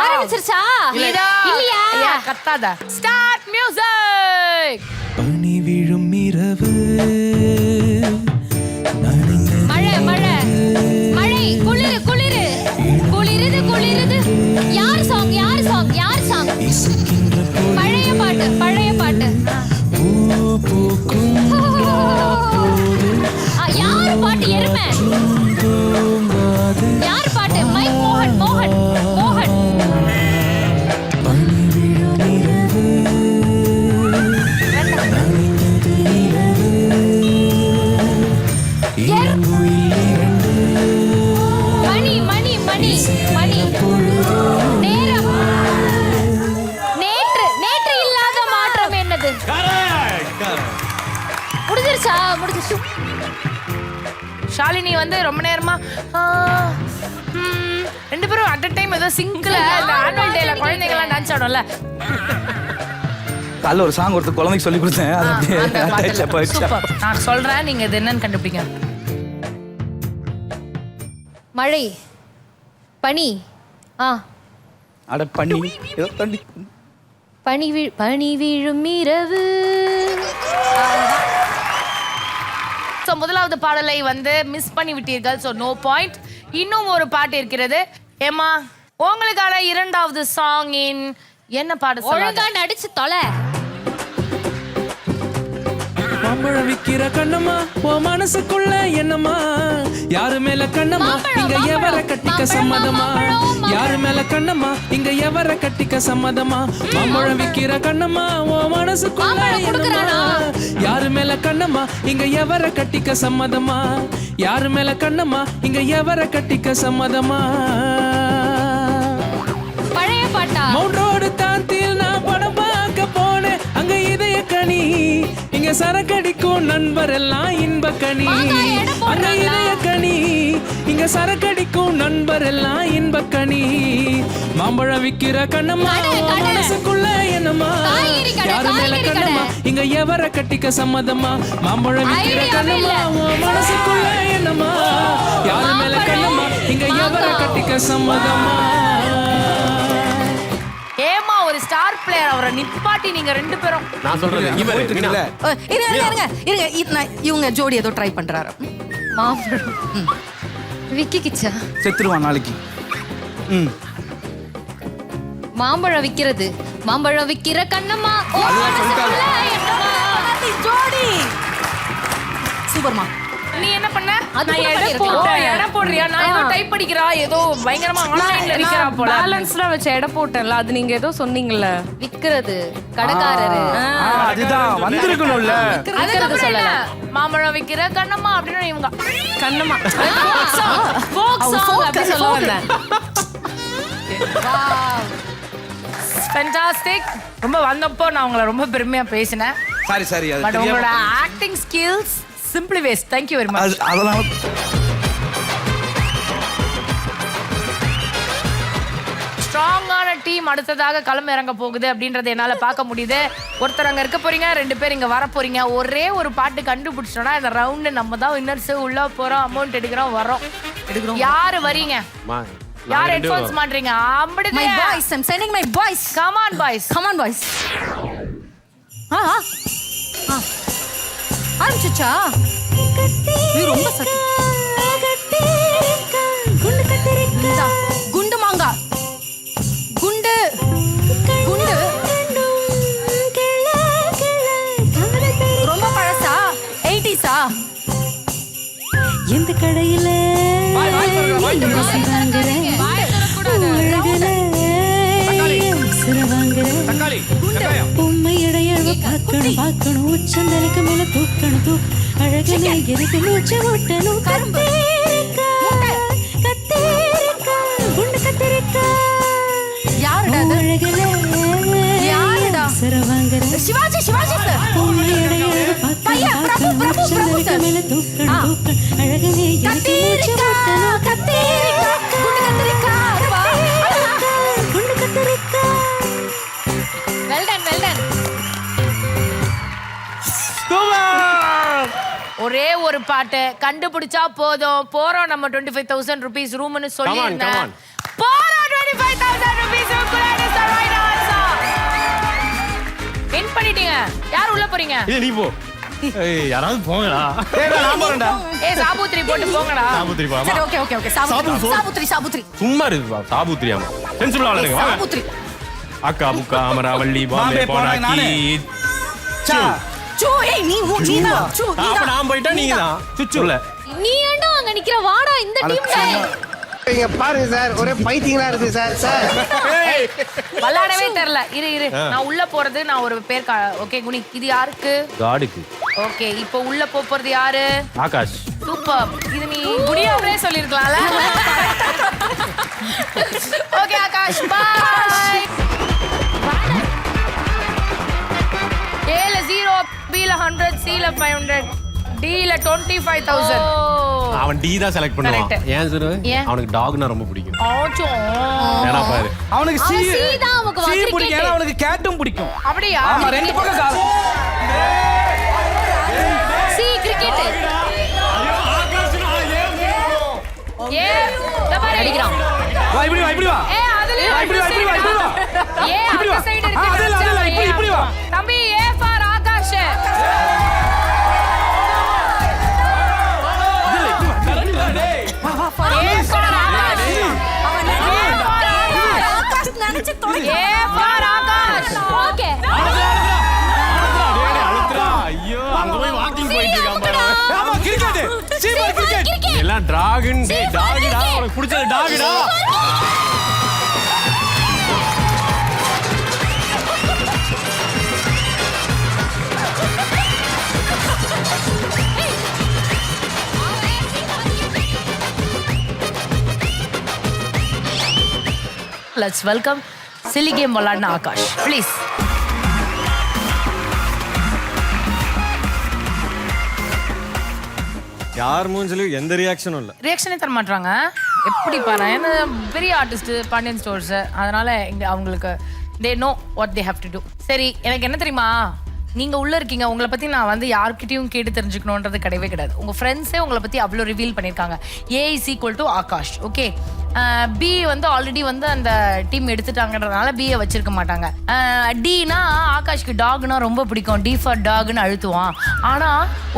ஆரம்பிச்சிருச்சா? இல்லையா? கத்தாத. Start music பனி விழும் ஷாலினி வந்து ரொம்ப நேரமா ரெண்டு பேரும் அட் அ டைம் ஏதோ சிங்க்ல இந்த ஆனுவல் டேல குழந்தைங்க எல்லாம் டான்ஸ் ஆடும்ல. காலைல ஒரு சாங் ஒருத்தர் குழந்தைக்கு சொல்லி கொடுத்தேன். அது அப்படியே. போயிடுச்சு. நான் சொல்றேன் நீங்க இது என்னன்னு கண்டுபிடிங்க. மழை பனி ஆ. அட பனி வீ பனி வீழும் இரவு. ஸோ முதலாவது பாடலை வந்து மிஸ் பண்ணி விட்டீர்கள் ஸோ நோ பாயிண்ட் இன்னும் ஒரு பாட்டு இருக்கிறது. ஏமா உங்களுக்கான இரண்டாவது சாங்கின் என்ன பாடு ஒழுங்கா நடிச்சு தொலை. மாம்பழம் விக்கிற கண்ணம்மா ஓ மனசுக்குள்ள என்னம்மா? யாரு மேல கண்ணம்மா? இங்க எவர கட்டிக்க சம்மதமா. யாரு மேல கண்ணம்மா? இங்க எவர கட்டிக்க சம்மதமா? மாம்பழம். விக்கிற கண்ணம்மா ஓ மனசுக்குள்ள? என்னம்மா? யாரு மேல கண்ணம்மா? இங்க எவர கட்டிக்க சம்மதமா? யாரு மேல கண்ணம்மா? இங்க எவர கட்டிக்க சம்மதமா? பழைய பாட்டா? மவுண்ட் ரோடு தாந்தியில் நான் படம் பார்க்க போனேன். அங்க இதய கனி இங்க சரக்கடிக்கும் நண்பர் எல்லாம் இன்ப கனி அங்க? இதய கனி இங்க சரக்கடிக்கும் நண்பர் எல்லாம் இன்ப கனி மாம்பழம் விக்கிற கண்ணம்மா. மனசுக்குள்ள என்னம்மா? யாரு மேல கண்ணம்மா. இங்க எவர கட்டிக்க சம்மதமா மாம்பழம் விக்கிற கண்ணம்மா மனசுக்குள்ள என்னம்மா? யாரு மேல கண்ணம்மா? இங்க எவர. கட்டிக்க சம்மதமா அவரை நிப்பாட்டி நீங்க ரெண்டு பேரும். நான் மீனா. அஹ், இருங்க இருங்க இருங்க. இருங்க இது நான் இவங்க ஜோடி ஏதோ ட்ரை பண்றாரு. மாம்பழம். விக்கி கிச்சா செத்துருவான் நாளைக்கு. ம். மாம்பழம் விக்கிறது. மாம்பழம் விக்கிற கண்ணம்மா ஓ மனசுக்குள்ள? ஜோடி. சூப்பர்மா. நீ என்ன பண்ண? நான் எடை பண்ணிருக்கலாம். போட்டேன் எடை போடுறியா? நான் ஏதோ டைப் படிக்கிறா ஏதோ பயங்கரமா ஆன்லைன்ல விக்கிறா போல. பேலன்ஸ்லாம் வச்சு எடை போட்டேன்ல அது நீங்க ஏதோ சொன்னீங்கல்ல. விக்கிறது கடைக்காரரு. அதுதான். வந்திருக்கணும்ல. அதுக்கப்புறம் சொல்லல. மாம்பழம் விக்கிற கண்ணம்மா அப்படின்னு இவங்க. கண்ணம்மா. அப்படி சொல்ல folk. வந்தேன். ஃபென்டாஸ்டிக் ரொம்ப வந்தப்போ நான் உங்களை ரொம்ப பெருமையா பேசினேன். Sorry sorry. அது பட் உங்களோட acting skills simply waste thank you very much அது அதெல்லாம் ஸ்ட்ராங்கான டீம் அடுத்ததாக களம் இறங்க போகுது அப்படின்றத என்னால பார்க்க முடியுது. ஒருத்தர் அங்க இருக்க போறீங்க ரெண்டு பேர் இங்க வர போறீங்க. ஒரே ஒரு பாட்டு கண்டுபிடிச்சிட்டோம்னா இந்த ரவுண்டு நம்ம தான் வின்னர்ஸ் உள்ள போறோம் அமௌண்ட் எடுக்கிறோம் வரோம் எடுக்கிறோம். யாரு வரீங்க மா, யார் ஹெட்ஃபோன்ஸ் மாட்றீங்க மை அப்படிதான் boys I'm sending my boys come on boys come on boys. ஆ. ஆரம்பிச்சுச்சா ரொம்ப சத்து பார்க்கணும் பார்க்கணும் உச்சந்தலைக்கு மேல தூக்கணும் தூ அழகுல எனக்கு மூச்சு ஓட்டணும் கத்தேரிக்கா கத்தேரிக்கா குண்டு கத்தேரிக்கா. யாருடா அது? அழகுல யாருடா? சிவாஜி சிவாஜி சார். பார்க்கணும் பார்க்கணும். உச்சந்தலைக்கு. மேல தூக்கணும். தூக்கணும். மூச்சு கத்தேரிக்கா. ஒரே ஒரு பாட்டு கண்டுபிடிச்சா போதும். போறோம் நம்ம டுவெண்ட்டி ஃபைவ் தௌசண்ட் ருபீஸ் ரூம்னு சொல்லியிருந்தேன். போறோம் டுவெண்ட்டி பண்ணிட்டீங்க. யார் உள்ள போறீங்க? நீ போ. யாராவது போங்கடா. நான் போறேன்டா. சாபுத்ரி போட்டு போங்கடா. ஓகே சாபுத்ரி சாபுத்ரி சாபுத்ரி சாபுத்ரி சாபுத்ரி அக்கா புக்கா அமராவள்ளி பாம்பே போனாக்கி சூ ஏய் நீ நீ தான் சூ நீ அப்ப நான் போயிட்டா நீங்க தான் சுச்சு இல்ல நீ ஏன்டா அங்க நிக்கிற? வாடா இந்த டீம் இங்க பாருங்க சார் ஒரே பைத்தியங்களா இருக்கு சார் சார். விளையாடவே தெரியல. இரு இரு. நான் உள்ள போறது நான் ஒரு பேர் ஓகே குணி இது யாருக்கு? காடுக்கு. ஓகே இப்போ உள்ள போறது யாரு? ஆகாஷ். சூப்பர். இது நீ குடியாமலே சொல்லிருக்கலாம்ல ஓகே ஆகாஷ் பாய் ஹண்ட்ரட் சில five hundred till twenty five thousand அவன் டி தான் செலக்ட் பண்ணுவான். ஏன் ஏன்? அவனுக்கு டாக்னா ரொம்ப பிடிக்கும். ஆச்சோ. ஏன்னா பாரு. அவனுக்கு சி தான் அவனுக்கு. பிடிக்கும். அவனுக்கு கேட்டும் பிடிக்கும். அப்படியா? ஆமா ரெண்டு பக்கம் டிராகன் டே டாகுடா உனக்கு பிடிச்சது டாகுடா? லெட்ஸ் வெல்கம் சில்லி கேம் விளாட்ன ஆகாஷ். ப்ளீஸ் யார் மூஞ்சிலும் எந்த ரியாக்ஷனும் இல்லை. ரியாக்ஷனே தர மாட்டாங்க எப்படி பாரு ஏன்னா பெரிய ஆர்டிஸ்ட் பாண்டியன் ஸ்டோர்ஸ் அதனால இங்க அவங்களுக்கு they know what they have to do சரி எனக்கு என்ன தெரியுமா? நீங்க உள்ள இருக்கீங்க உங்களை பத்தி நான் வந்து யார்கிட்டயும் கேட்டு தெரிஞ்சுக்கணுன்றது கிடையவே கிடையாது. உங்க ஃப்ரெண்ட்ஸே உங்களை பத்தி அவ்வளோ ரிவீல் பண்ணியிருக்காங்க A is equal to Akash okay B வந்து ஆல்ரெடி வந்து அந்த டீம் எடுத்துட்டாங்கன்றதுனால பியை வச்சிருக்க மாட்டாங்க. டினா ஆகாஷ்க்கு டாக்னா ரொம்ப பிடிக்கும். டி ஃபார் டாக்னு அழுத்துவான். ஆனா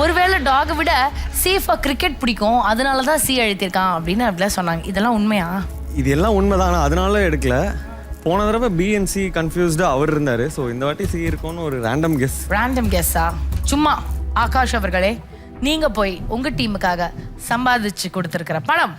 ஒருவேளை டாகை விட சி ஃபார் கிரிக்கெட் பிடிக்கும். அதனால தான் சி அழுத்திருக்கான் அப்படின்னு அப்படிலாம் சொன்னாங்க. இதெல்லாம் உண்மையா? இது எல்லாம் உண்மைதான். அதனால எடுக்கல. போன தடவை பிஎன்சி கன்ஃபியூஸ்டாக அவர் இருந்தார். ஸோ இந்த வாட்டி சி இருக்கும்னு ஒரு ரேண்டம் கெஸ் ரேண்டம் கெஸ்ஸா சும்மா ஆகாஷ் அவர்களே நீங்க போய் உங்க டீமுக்காக சம்பாதிச்சு கொடுத்துருக்கிற பணம்.